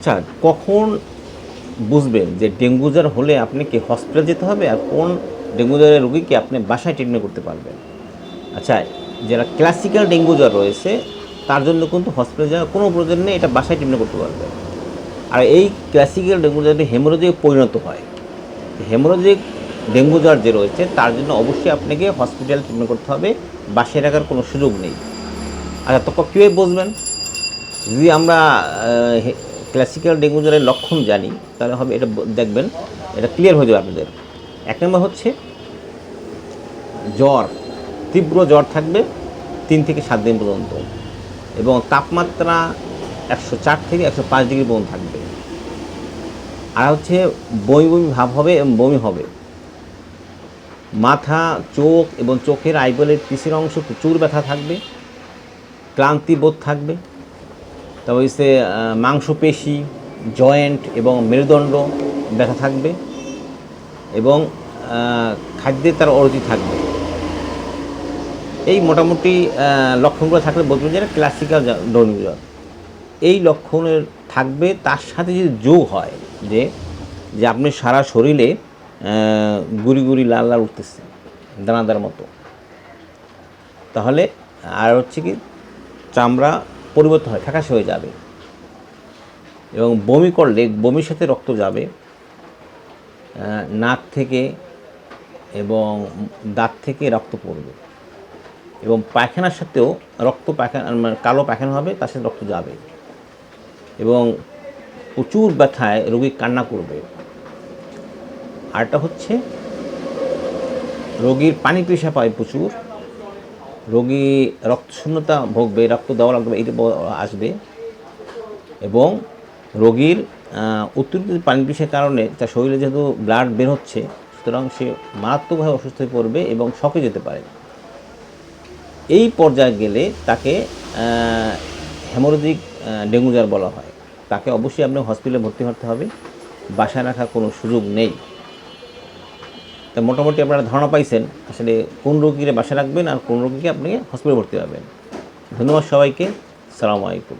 আচ্ছা কখন বুঝবেন যে ডেঙ্গু জ্বর হলে আপনাকে হসপিটাল যেতে হবে আর কোন ডেঙ্গু জ্বরের রোগীকে আপনি বাসায় ট্রিটমেন্ট করতে পারবেন? আচ্ছা যারা ক্লাসিক্যাল ডেঙ্গু জ্বর রয়েছে, তার জন্য কিন্তু হসপিটাল যাওয়ার কোনো প্রয়োজন নেই, এটা বাসায় ট্রিটমেন্ট করতে পারবে আর এই ক্লাসিক্যাল ডেঙ্গু জ্বরে হেমোরোজিকে পরিণত হয়। হেমোরোজিক ডেঙ্গু জ্বর যে রয়েছে, তার জন্য অবশ্যই আপনাকে হসপিটাল ট্রিটমেন্ট করতে হবে, বাসায় রাখার কোনো সুযোগ নেই। আচ্ছা তখন কীভাবে বুঝবেন? যদি আমরা ক্লাসিক্যাল ডেঙ্গু জ্বরের লক্ষণ জানি, তাহলে হবে এটা দেখবেন, এটা ক্লিয়ার হয়ে যাবে আপনাদের। এক নম্বর হচ্ছে, জ্বর, তীব্র জ্বর থাকবে তিন থেকে সাত দিন পর্যন্ত, এবং তাপমাত্রা একশো চার থেকে একশো পাঁচ ডিগ্রি পর্যন্ত থাকবে। আর হচ্ছে, বমি বমি ভাব হবে এবং বমি হবে। মাথা, চোখ এবং চোখের আইবলের পিছের অংশ প্রচুর ব্যথা থাকবে, ক্লান্তি বোধ থাকবে। তারপর হচ্ছে মাংসপেশি, জয়েন্ট এবং মেরুদণ্ড ব্যথা থাকবে এবং খাদ্যে তার অরুচি থাকবে। এই মোটামুটি লক্ষণগুলো থাকলে বলবেন যে ক্লাসিক্যাল জ্বর এই লক্ষণের থাকবে, তার সাথে যদি যোগ হয়, যে যে আপনি সারা শরীরে গুড়ি গুড়ি লাল লাল উঠতেছে, দানাদার মতো। তাহলে, আর হচ্ছে কি, চামড়া পরিবর্তন হয়, ফ্যাকাশে হয়ে যাবে। এবং বমি করলে, বমির সাথে রক্ত যাবে নাক থেকে এবং দাঁত থেকে রক্ত পড়বে। এবং পায়খানার সাথেও রক্ত পায়খানা মানে কালো পায়খানা হবে, তার সাথে রক্ত যাবে। এবং প্রচুর ব্যথায় রোগী কান্না করবে। আরটা হচ্ছে, রোগীর পানি পেশা পায় প্রচুর রোগী রক্তশূন্যতা ভোগবে রক্ত দেওয়া লাগবে এইটা আসবে। এবং রোগীর অতিরিক্ত পানি পিসের কারণে তার শরীরে যেহেতু ব্লাড বের হচ্ছে, সুতরাং সে মারাত্মকভাবে অসুস্থ হয়ে পড়বে এবং শকে যেতে পারে। এই পর্যায়ে গেলে তাকে হেমোরোজিক ডেঙ্গু জ্বর বলা হয়। তাকে অবশ্যই আপনি হসপিটালে ভর্তি হতে হবে। বাসায় রাখার কোনো সুযোগ নেই। তা মোটামুটি আপনারা ধারণা পাইছেন আসলে কোন রোগীকে বাসায় রাখবেন আর কোন রোগীকে আপনি হসপিটালে ভর্তি পাবেন ধন্যবাদ সবাইকে। সালামু আলাইকুম।